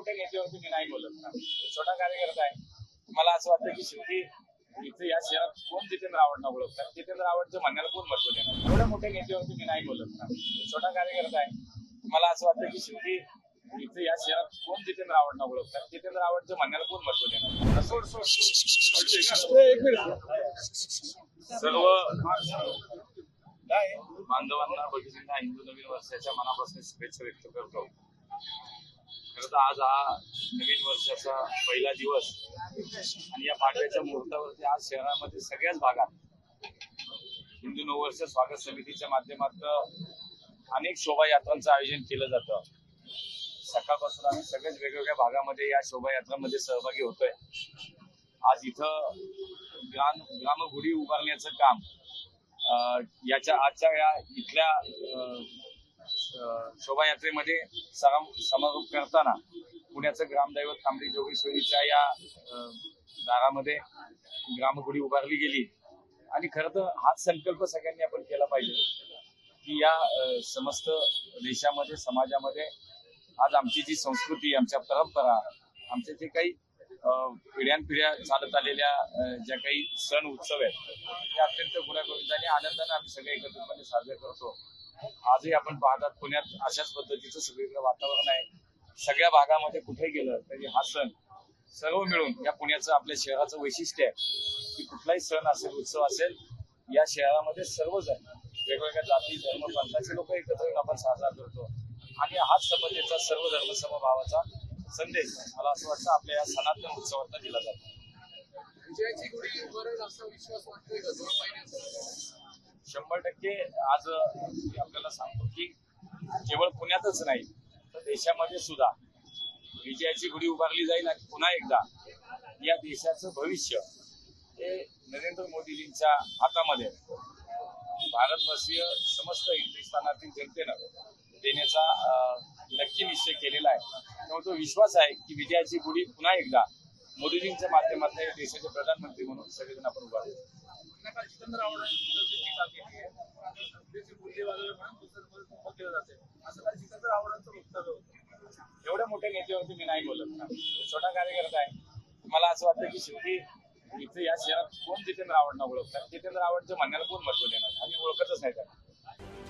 मोठ्या नेत्यावरती मी नाही बोलत ना छोटा कार्यकर्ता आहे. मला असं वाटतं की शेवटी इथे या शहरात कोण जितेंद्र आव्हाडना ओळखतात? जितेंद्र आव्हाडच्या म्हणण्याला कोण महत्त्व देणार? एवढ्या मोठ्या नेत्यावरती मी नाही बोलत ना छोटा कार्यकर्ता आहे. मला असं वाटतं की शेवटी इथे या शहरात कोण जितेंद्र आव्हाडना ओळखतात? जितेंद्र आव्हाडच्या म्हणण्याला कोण महत्त्व देणार? सोड. सर्व बांधवांना भगिनींना हिंदू नवीन वर्षाच्या मनापासून शुभेच्छा व्यक्त करतो. खरं तर आज हा नवीन वर्षाचा पहिला दिवस आणि या पाडव्याच्या मुहूर्तावरती आज शहरामध्ये सगळ्याच भागात हिंदू नववर्ष स्वागत समितीच्या माध्यमातून अनेक शोभायात्रांचं आयोजन केलं जातं. सकाळपासून आम्ही सगळ्याच वेगवेगळ्या भागामध्ये या शोभायात्रांमध्ये सहभागी होतोय. आज इथं ग्राम ग्रामगुढी उभारण्याचं काम अं, याच्या आजच्या या इथल्या शोभायात्रेमध्ये सम- समारोप करताना पुण्याचं ग्रामदैवत तांबडी जोगेश्वरीच्या या अं, दारामध्ये ग्रामगुढी उभारली गेली. आणि खरं तर हाच संकल्प सगळ्यांनी आपण केला पाहिजे की या समस्त देशामध्ये समाजामध्ये आज आमची जी संस्कृती आमच्या परंपरा आमचे जे काही अं, पिढ्यानपिढ्या चालत आलेल्या ज्या काही सण उत्सव आहेत ते अत्यंत गुण्यागोविंदाने आनंदाने आम्ही सगळे एकत्रितपणे साजरे करतो. आजही आपण पाहतात पुण्यात अशाच पद्धतीचं सगळीकडे वातावरण आहे. सगळ्या भागामध्ये कुठे गेलं तरी हा सण सर्व मिळून या पुण्याचं आपल्या शहराचं वैशिष्ट्य आहे की कुठलाही सण असेल उत्सव असेल या शहरामध्ये सर्वजण वेगवेगळ्या जाती धर्म पंथाचे लोक एकत्र येऊन आपण साजरा करतो. आणि हाच समतेचा सर्व धर्म समभावाचा संदेश मला असं वाटतं आपल्या या सनातन उत्सवात दिला जातो. विजयाची गुढी बरं जास्त विश्वास वाटतोय शंभर टक्के आज मी आपल्याला सांगतो की केवळ पुण्यातच नाही तर देशामध्ये सुद्धा विजयाची गुढी उभारली जाईल आणि पुन्हा एकदा या देशाचं भविष्य हे नरेंद्र मोदीजींच्या हातामध्ये भारतवासीय समस्त हिंदुस्थानातील जनतेनं देण्याचा नक्की निश्चय केलेला आहे. त्यामुळे तो विश्वास आहे की विजयाची गुढी पुन्हा एकदा मोदीजींच्या माध्यमातून देशाचे प्रधानमंत्री म्हणून सगळेजण आपण उभारले. नका जितेंद्र आव्हाडांची टीका केली आहे त्याची वाजवली म्हणून उभं केलं जाते. असं जितेंद्र आव्हाडांचं वक्तव्य होतं. एवढ्या मोठ्या नेत्यावरती मी नाही बोलत. ना छोटा कार्यकर्ता आहे. मला असं वाटतं की शेवटी इथे या शहरात कोण जितेंद्र आव्हाडना ओळखतात? जितेंद्र आव्हाडच्या म्हणण्याला कोण महत्त्व देणार? आम्ही ओळखतच नाही त्याला